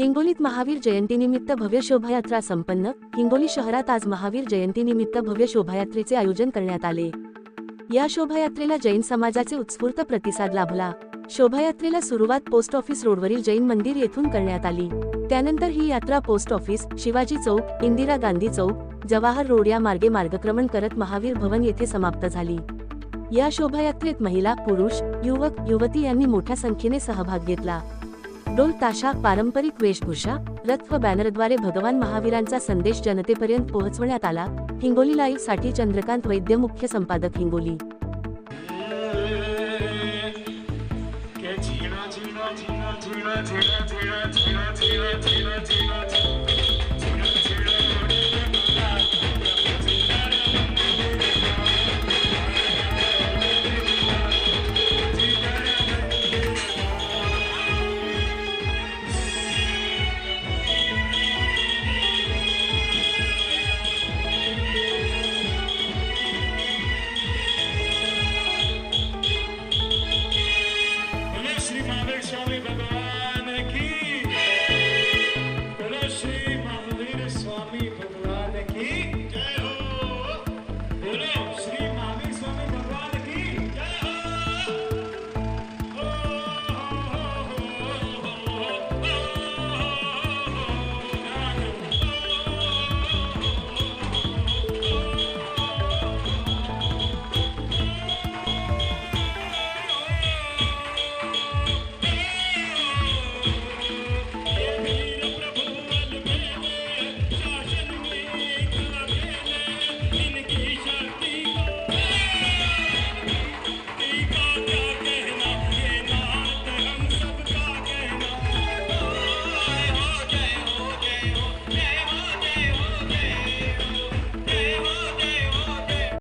हिंगोलीत महावीर जयंतीनिमित्त भव्य शोभायात्रा संपन्न. हिंगोली शहरात आज महावीर जयंतीनिमित्त भव्य शोभायात्रेचे आयोजन करण्यात आले. या शोभायात्रेला जैन समाजाचे उत्स्फूर्त प्रतिसाद लाभला. शोभायात्रेला सुरुवात पोस्ट ऑफिस रोडवरील जैन मंदिर येथून करण्यात आली. त्यानंतर ही यात्रा पोस्ट ऑफिस शिवाजी चौक इंदिरा गांधी चौक जवाहर रोड या मार्गे मार्गक्रमण करत महावीर भवन येथे समाप्त झाली. या शोभायात्रेत महिला पुरुष युवक युवती यांनी मोठ्या संख्येने सहभाग घेतला. डोल ताशा पारंपरिक वेशभूषा रथ व बॅनरद्वारे भगवान महावीरांचा संदेश जनतेपर्यंत पोहोचवण्यात आला हिंगोली लाईव्हसाठी चंद्रकांत वैद्य मुख्य संपादक हिंगोली father's only begotten.